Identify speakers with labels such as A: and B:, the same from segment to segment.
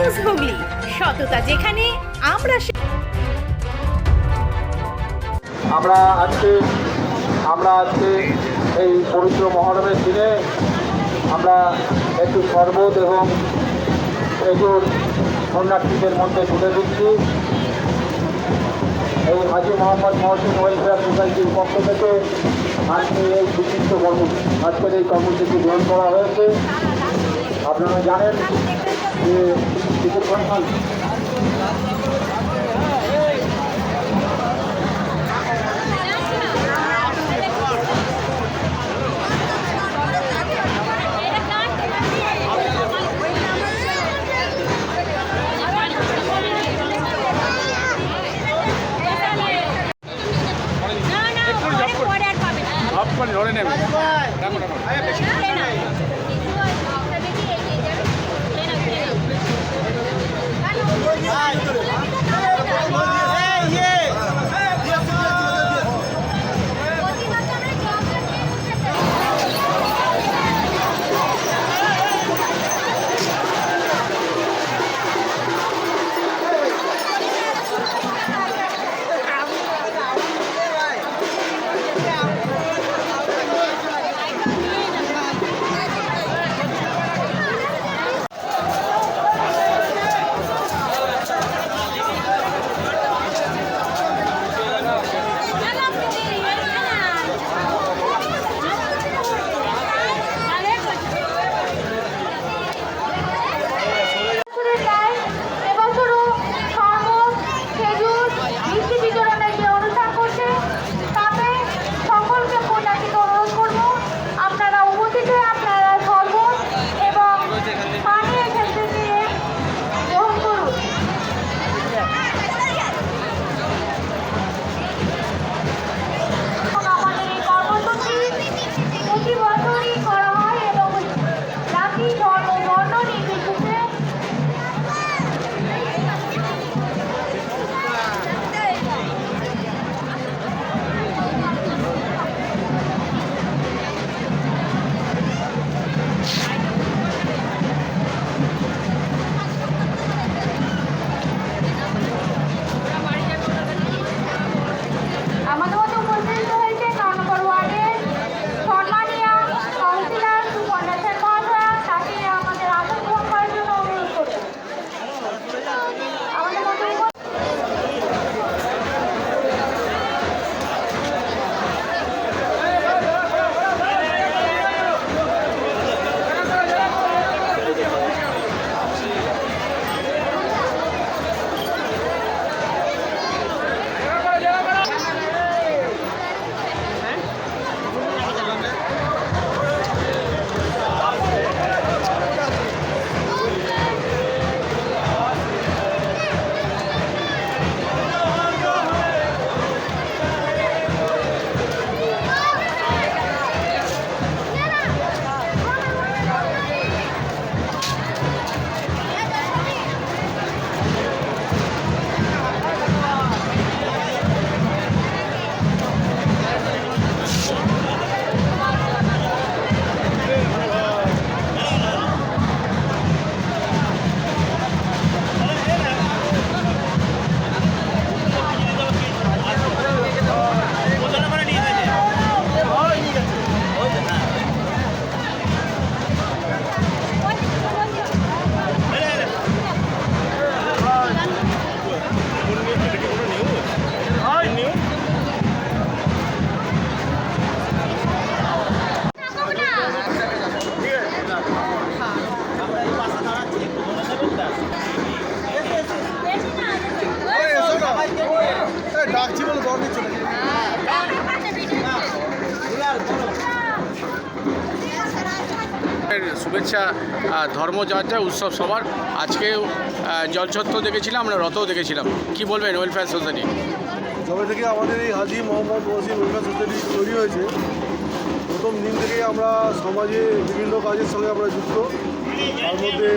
A: News Hooghly সততা যেখানে, আমরা
B: আমরা আজকে আমরা আজকে এই পবিত্র মহরমের দিনে আমরা একটু শরবত এবং খেজুর সন্ন্যাসীদের মধ্যে তুলে দিচ্ছি। এই হাজি মোহাম্মদ মহসিন ওয়েলফেয়ার সোসাইটির পক্ষ থেকে আজকে এই বিশিষ্ট কর্ম আজকের এই কর্মসূচি গ্রহণ করা হয়েছে। আপনারা জানেন
C: ধরে নেবেন রাখো রাখো। ইচ্ছা আহ, ধর্মযাত্রা উৎসব সবার। আজকে জলছত্র দেখেছিলাম আমরা রথও দেখেছিলাম। কি বলবেন ওয়েলফেয়ার সোসাইটি?
D: যবে থেকে আমাদের এই হাজি মোহাম্মদ ওয়াসিম ওয়েলফেয়ার সোসাইটি তৈরি হয়েছে প্রথম দিন থেকেই আমরা সমাজে বিভিন্ন কাজের সঙ্গে আমরা যুক্ত। তার মধ্যে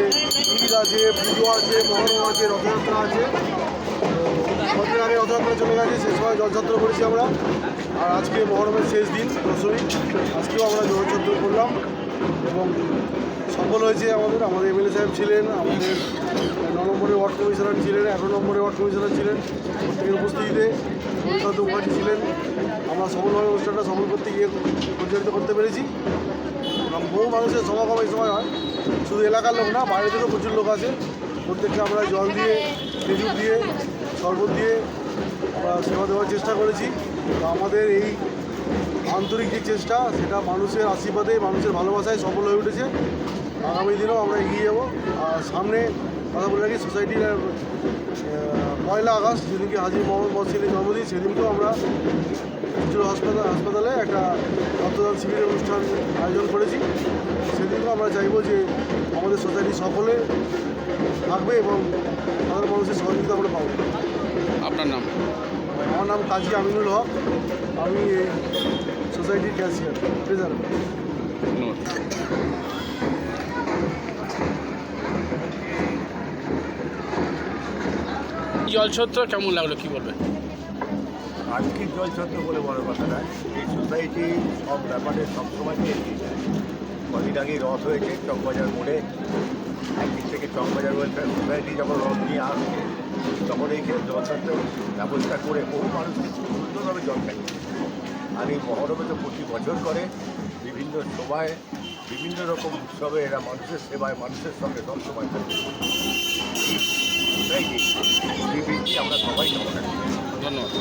D: ঈদ আছে পুজো আছে মহরম আছে রথযাত্রা আছে। কদিন আগে রথযাত্রা চলে গেছে সে সময় জলযাত্রা করেছি আমরা। আর আজকে মহরমের শেষ দিন দশমী। আজকেও আমরা জলযাত্রা করলাম। এবং সফল হয়েছে আমাদের আমাদের এমএলএ সাহেব ছিলেন, আমাদের ন নম্বরের ওয়ার্ড কমিশনার ছিলেন, এগারো নম্বরের ওয়ার্ড কমিশনার ছিলেন প্রত্যেকের উপস্থিতিতে প্রসাদ উপাধি ছিলেন আমরা সফলভাবে অনুষ্ঠানটা সফল করতে গিয়ে পরিচালিত করতে পেরেছি। বহু মানুষের সমাগম এই সময় হয়। শুধু এলাকার লোক না, বাইরে থেকেও প্রচুর লোক আছে প্রত্যেককে আমরা জল দিয়ে, খেজুর দিয়ে, শরবত দিয়ে আমরা সেবা দেওয়ার চেষ্টা করেছি। আমাদের এই আন্তরিক যে চেষ্টা, সেটা মানুষের আশীর্বাদে, মানুষের ভালোবাসায় সফল হয়ে উঠেছে। আগামী দিনেও আমরা এগিয়ে যাব। আর সামনে কথা বলে রাখি সোসাইটির পয়লা আগস্ট, যেদিনকে হাজি মোহাম্মদ মহসিনের জন্মদিন, সেদিনকেও আমরা হাসপাতাল, হাসপাতালে একটা রক্তদান শিবিরের অনুষ্ঠান আয়োজন করেছি। সেদিনকেও আমরা চাইব যে আমাদের সোসাইটি সকলে থাকবে এবং সাধারণ মানুষের সহযোগিতা আমরা পাবো।
C: আপনার নাম?
D: আমার নাম কাজী আমিনুল হক। আমি সোসাইটির ক্যাশিয়ার ট্রেজারার
C: জলছত্র কেমন লাগল কি বলবেন?
E: আজকের জলছত্র বলে বড় কথা নয় এই সোসাইটি সব ব্যাপারে সবসময় এগিয়ে যায়। কদিন আগে রথ হয়েছে চকবাজার মোড়ে। একদিক থেকে চকবাজার ওয়েলফেয়ার সোসাইটি যখন রথ নিয়ে আসছে তখন রেখে জলসারটা ব্যবস্থা করে বহু মানুষকে সুন্দরভাবে জল খাইয়ে আর এই মহরমে তো প্রতি বছর করে, বিভিন্ন সভায়, বিভিন্ন রকম উৎসবে এরা মানুষের সেবায়, মানুষের সঙ্গে সব সময় থাকে আমরা সবাই ধন্যবাদ।